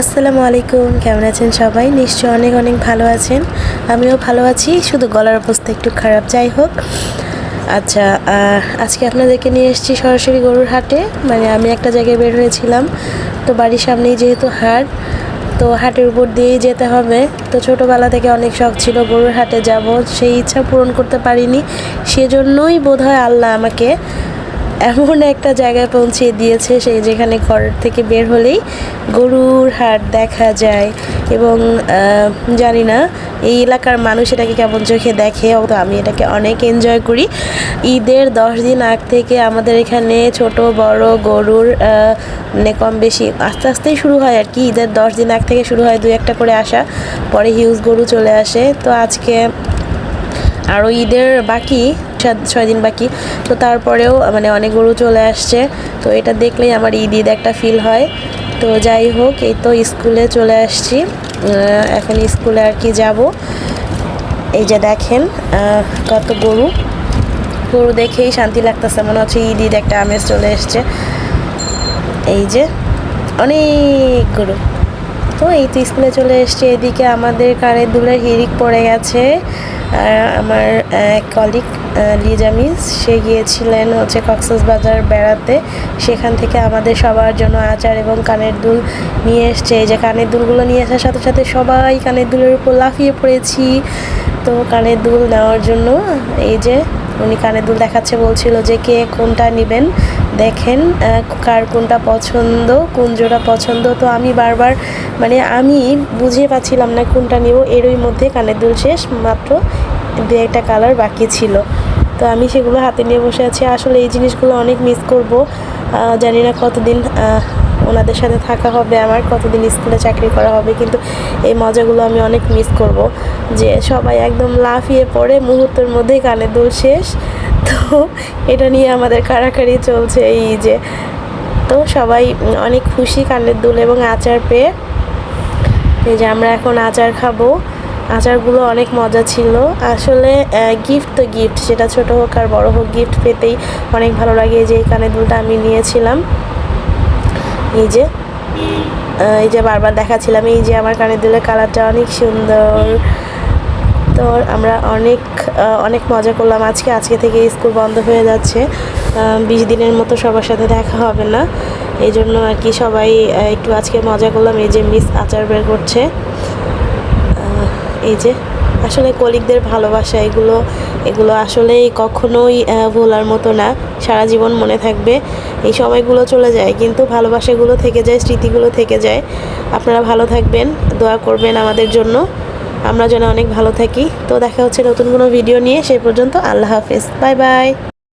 আসসালামু আলাইকুম, কেমন আছেন সবাই? নিশ্চয় অনেক অনেক ভালো আছেন। আমিও ভালো আছি, শুধু গলার অবস্থা একটু খারাপ। যাই হোক আচ্ছা আজকে আপনাদেরকে নিয়ে এসেছি সরাসরি গরুর হাটে। মানে আমি একটা জায়গায় বের হয়েছিলাম, তো বাড়ির সামনেই যেহেতু হাট, তো হাটের উপর দিয়েই যেতে হবে। তো ছোটোবেলা থেকে অনেক শখ ছিল গরুর হাটে যাব, সেই ইচ্ছা পূরণ করতে পারিনি। সেজন্যই বোধহয় আল্লাহ আমাকে এমন একটা জায়গায় পৌঁছে দিয়েছে সেই যেখানে ঘর থেকে বের হলেই গরুর হাট দেখা যায় এবং জানি না, এই এলাকার মানুষ এটাকে কেমন চোখে দেখে তো আমি এটাকে অনেক এনজয় করি। ঈদের দশ দিন আগ থেকে আমাদের এখানে ছোট, বড় গরুর মানে কম বেশি আস্তে আস্তেই শুরু হয় আর কি। ঈদের দশ দিন আগ থেকে শুরু হয় দু একটা করে আসা, পরে হিউজ গরু চলে আসে। তো আজকে আরও ঈদের বাকি সাত- ছয় দিন বাকি। তো তারপরেও মানে অনেক গরু চলে আসছে। তো এটা দেখলেই আমার ঈদ ঈদ একটা ফিল হয়। তো যাই হোক, এই তো স্কুলে চলে আসছি। এখন স্কুলে আর কি যাব? এই যে দেখেন কত গরু। গরু দেখেই শান্তি লাগতেছে, মনে হচ্ছে ঈদ ঈদ একটা আমেজ চলে এসছে। এই যে, অনেক গরু। তো এই তো স্কুলে চলে এসছে। এদিকে আমাদের কানের দুলের হিরিক পড়ে গেছে। আমার কলিগ লিজামিস সে গিয়েছিলেন হচ্ছে কক্সবাজার বেড়াতে। সেখান থেকে আমাদের সবার জন্য আচার এবং কানের দুল নিয়ে এসছে। এই যে কানের দুলগুলো নিয়ে আসার সাথে সাথে সবাই কানের দুলের উপর লাফিয়ে পড়েছি। তো কানের দুল নেওয়ার জন্য এই যে উনি কানের দুল দেখাচ্ছে, বলছিল যে কে কোনটা নেবেন, দেখেন কার কোনটা পছন্দ, কোন জোড়া পছন্দ। তো আমি বারবার মানে আমি বুঝিয়ে পাচ্ছিলাম না কোনটা নেব। এরই মধ্যে কানের দুল শেষ, মাত্র দু একটা কালার বাকি ছিল। তো আমি সেগুলো হাতে নিয়ে বসে আছি। আসলে এই জিনিসগুলো অনেক মিস করব। জানি না কতদিন ওনাদের সাথে থাকা হবে আমার, কতদিন স্কুলে চাকরি করা হবে, কিন্তু এই মজাগুলো আমি অনেক মিস করব। যে সবাই একদম লাফিয়ে পড়ে, মুহূর্তের মধ্যেই কানের দুল শেষ। তো এটা নিয়ে আমাদের কারাকারি চলছে এই যে। তো সবাই অনেক খুশি কানের দুল এবং আচার পেয়ে। এই যে আমরা এখন আচার খাব। আচারগুলো অনেক মজা ছিল। আসলে গিফট তো গিফট সেটা ছোট হোক আর বড় হোক গিফট পেতেই অনেক ভালো লাগে যে এই কানের দুলটা আমি নিয়েছিলাম। এই যে এই যে বারবার দেখাচ্ছিলাম, এই যে আমার কানের দুলের কালারটা অনেক সুন্দর। তো আমরা অনেক অনেক মজা করলাম। আজকে আজকে থেকে স্কুল বন্ধ হয়ে যাচ্ছে। বিশ দিনের মতো সবার সাথে দেখা হবে না। এই জন্য আর কি সবাই একটু আজকে মজা করলাম। এই যে মিস আচার বের করছে। এই যে, আসলে কলিগদের ভালোবাসা, এগুলো এগুলো আসলে কখনোই ভোলার মতো না। সারা জীবন মনে থাকবে এই সময়গুলো চলে যায়, কিন্তু ভালোবাসাগুলো থেকে যায়, স্মৃতিগুলো থেকে যায়। আপনারা ভালো থাকবেন, দোয়া করবেন আমাদের জন্য। আমরা যেন অনেক ভালো থাকি। তো দেখা হচ্ছে নতুন কোনো ভিডিও নিয়ে, সেই পর্যন্ত আল্লাহ হাফেজ। Bye bye.